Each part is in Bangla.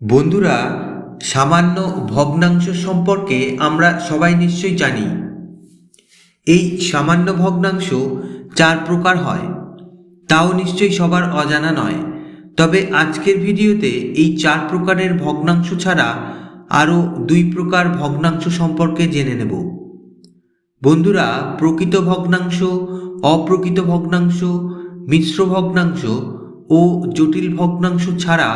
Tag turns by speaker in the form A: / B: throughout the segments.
A: বন্ধুরা, সামান্য ভগ্নাংশ সম্পর্কে আমরা সবাই নিশ্চয়ই জানি। এই সামান্য ভগ্নাংশ চার প্রকার হয়, তাও নিশ্চয়ই সবার অজানা নয়। তবে আজকের ভিডিওতে এই চার প্রকারের ভগ্নাংশ ছাড়া আরও দুই প্রকার ভগ্নাংশ সম্পর্কে জেনে নেব। বন্ধুরা, প্রকৃত ভগ্নাংশ, অপ্রকৃত ভগ্নাংশ, মিশ্র ভগ্নাংশ ও জটিল ভগ্নাংশ ছাড়া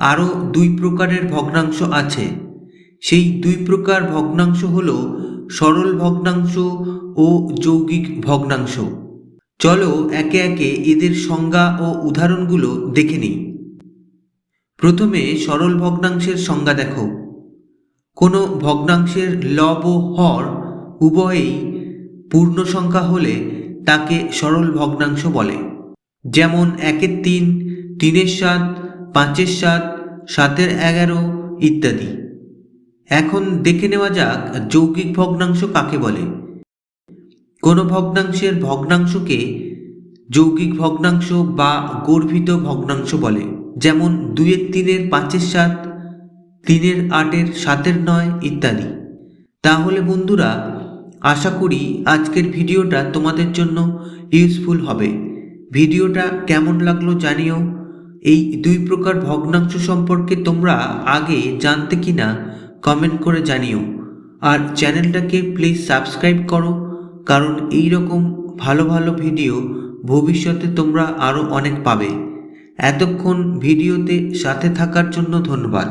A: আরও দুই প্রকারের ভগ্নাংশ আছে। সেই দুই প্রকার ভগ্নাংশ হল সরল ভগ্নাংশ ও যৌগিক ভগ্নাংশ। চলো একে একে এদের সংজ্ঞা ও উদাহরণগুলো দেখে নিই। প্রথমে সরল ভগ্নাংশের সংজ্ঞা দেখো। কোনো ভগ্নাংশের লব ও হর উভয়েই পূর্ণ সংখ্যা হলে তাকে সরল ভগ্নাংশ বলে। যেমন একের তিন, তিনের সাত পাঁচের সাত, সাতের এগারো ইত্যাদি। এখন দেখে নেওয়া যাক যৌগিক ভগ্নাংশ কাকে বলে। কোনো ভগ্নাংশের ভগ্নাংশকে যৌগিক ভগ্নাংশ বা গর্ভিত ভগ্নাংশ বলে। যেমন দুইয়ের তিনের পাঁচের সাত, তিনের আটের সাতের নয় ইত্যাদি। তাহলে বন্ধুরা, আশা করি আজকের ভিডিওটা তোমাদের জন্য ইউজফুল হবে। ভিডিওটা কেমন লাগল জানিও। এই দুই প্রকার ভগ্নাংশ সম্পর্কে তোমরা আগে জানতে কি না কমেন্ট করে জানিও। আর চ্যানেলটাকে প্লিজ সাবস্ক্রাইব করো, কারণ এই রকম ভালো ভালো ভিডিও ভবিষ্যতে তোমরা আরও অনেক পাবে। এতক্ষণ ভিডিওতে সাথে থাকার জন্য ধন্যবাদ।